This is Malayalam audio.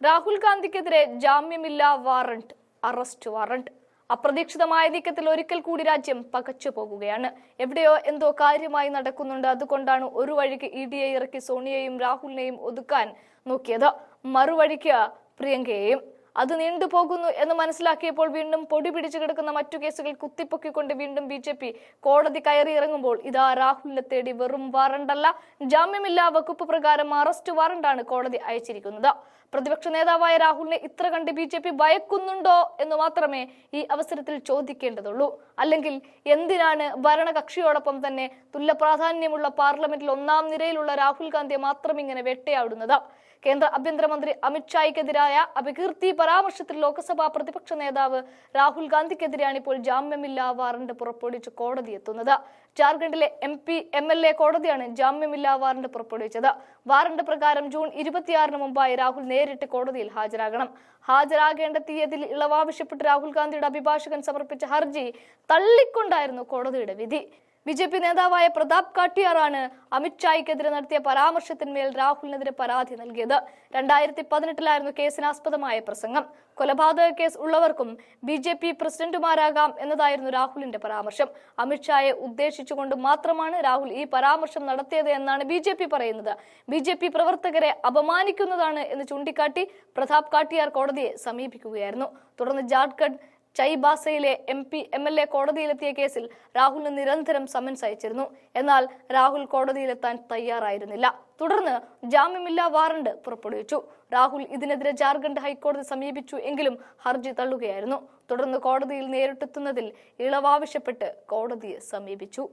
രാഹുൽ ഗാന്ധിക്കെതിരെ ജാമ്യമില്ലാ വാറണ്ട് അറസ്റ്റ് വാറണ്ട്. അപ്രതീക്ഷിതമായ നീക്കത്തിൽ ഒരിക്കൽ കൂടി രാജ്യം പകച്ചു പോകുകയാണ്. എവിടെയോ എന്തോ കാര്യമായി നടക്കുന്നുണ്ട്. അതുകൊണ്ടാണ് ഒരു വഴിക്ക് ഇ ഡി ഐ ഇറക്കി സോണിയയും രാഹുലിനെയും ഒതുക്കാൻ നോക്കിയത്. മറുവഴിക്ക് പ്രിയങ്കയെയും. അത് നീണ്ടുപോകുന്നു എന്ന് മനസ്സിലാക്കിയപ്പോൾ വീണ്ടും പൊടി പിടിച്ചു കിടക്കുന്ന മറ്റു കേസുകൾ കുത്തിപ്പൊക്കിക്കൊണ്ട് വീണ്ടും ബി ജെ പി കോടതി കയറി ഇറങ്ങുമ്പോൾ ഇതാ രാഹുലിനെ തേടി വെറും വാറണ്ടല്ല. ജാമ്യമില്ലാ വകുപ്പ് പ്രകാരം അറസ്റ്റ് വാറണ്ടാണ് കോടതി അയച്ചിരിക്കുന്നത്. പ്രതിപക്ഷ നേതാവായ രാഹുലിനെ ഇത്ര കണ്ട് ബി ജെ പി ഭയക്കുന്നുണ്ടോ എന്ന് മാത്രമേ ഈ അവസരത്തിൽ ചോദിക്കേണ്ടതുള്ളൂ. അല്ലെങ്കിൽ എന്തിനാണ് ഭരണകക്ഷിയോടൊപ്പം തന്നെ തുല്യ പ്രാധാന്യമുള്ള പാർലമെന്റിൽ ഒന്നാം നിരയിലുള്ള രാഹുൽ ഗാന്ധിയെ മാത്രം ഇങ്ങനെ വെട്ടയാടുന്നത്? കേന്ദ്ര ആഭ്യന്തരമന്ത്രി അമിത്ഷായ്ക്കെതിരായ അപകീർത്തി പരാമർശത്തിൽ ലോക്സഭാ പ്രതിപക്ഷ നേതാവ് രാഹുൽ ഗാന്ധിക്കെതിരെയാണ് ഇപ്പോൾ ജാമ്യമില്ലാ വാറണ്ട് പുറപ്പെടുവിച്ച് കോടതി എത്തുന്നത്. ജാർഖണ്ഡിലെ M P M L A കോടതിയാണ് ജാമ്യമില്ലാ വാറണ്ട് പുറപ്പെടുവിച്ചത്. വാറണ്ട് പ്രകാരം ജൂൺ ഇരുപത്തിയാറിന് മുമ്പായി രാഹുൽ നേരിട്ട് കോടതിയിൽ ഹാജരാകണം. ഹാജരാകേണ്ട തീയതിയിൽ ഇളവാവശ്യപ്പെട്ട് രാഹുൽ ഗാന്ധിയുടെ അഭിഭാഷകൻ സമർപ്പിച്ച ഹർജി തള്ളിക്കൊണ്ടായിരുന്നു കോടതിയുടെ വിധി. ബി ജെ പി നേതാവായ പ്രതാപ് കാട്ടിയാറാണ് അമിത്ഷായ്ക്കെതിരെ നടത്തിയ പരാമർശത്തിന്മേൽ രാഹുലിനെതിരെ പരാതി നൽകിയത്. രണ്ടായിരത്തി പതിനെട്ടിലായിരുന്നു കേസിനാസ്പദമായ പ്രസംഗം. കൊലപാതക കേസ് ഉള്ളവർക്കും ബി ജെ പി പ്രസിഡന്റുമാരാകാം എന്നതായിരുന്നു രാഹുലിന്റെ പരാമർശം. അമിത്ഷായെ ഉദ്ദേശിച്ചുകൊണ്ട് മാത്രമാണ് രാഹുൽ ഈ പരാമർശം നടത്തിയത് എന്നാണ് ബി ജെ പി പറയുന്നത്. ബി ജെ പി പ്രവർത്തകരെ അപമാനിക്കുന്നതാണ് എന്ന് ചൂണ്ടിക്കാട്ടി പ്രതാപ് കാട്ടിയാർ കോടതിയെ സമീപിക്കുകയായിരുന്നു. തുടർന്ന് Jharkhand ചൈബാസയിലെ M P M L A കോടതിയിലെത്തിയ കേസിൽ രാഹുലിന് നിരന്തരം സമൻസ് അയച്ചിരുന്നു. എന്നാൽ രാഹുൽ കോടതിയിലെത്താൻ തയ്യാറായിരുന്നില്ല. തുടർന്ന് ജാമ്യമില്ലാ വാറണ്ട് പുറപ്പെടുവിച്ചു. രാഹുൽ ഇതിനെതിരെ ജാർഖണ്ഡ് ഹൈക്കോടതി സമീപിച്ചു എങ്കിലും ഹർജി തള്ളുകയായിരുന്നു. തുടർന്ന് കോടതിയിൽ നേരിട്ടെത്തുന്നതിൽ ഇളവാവശ്യപ്പെട്ട് കോടതിയെ സമീപിച്ചു.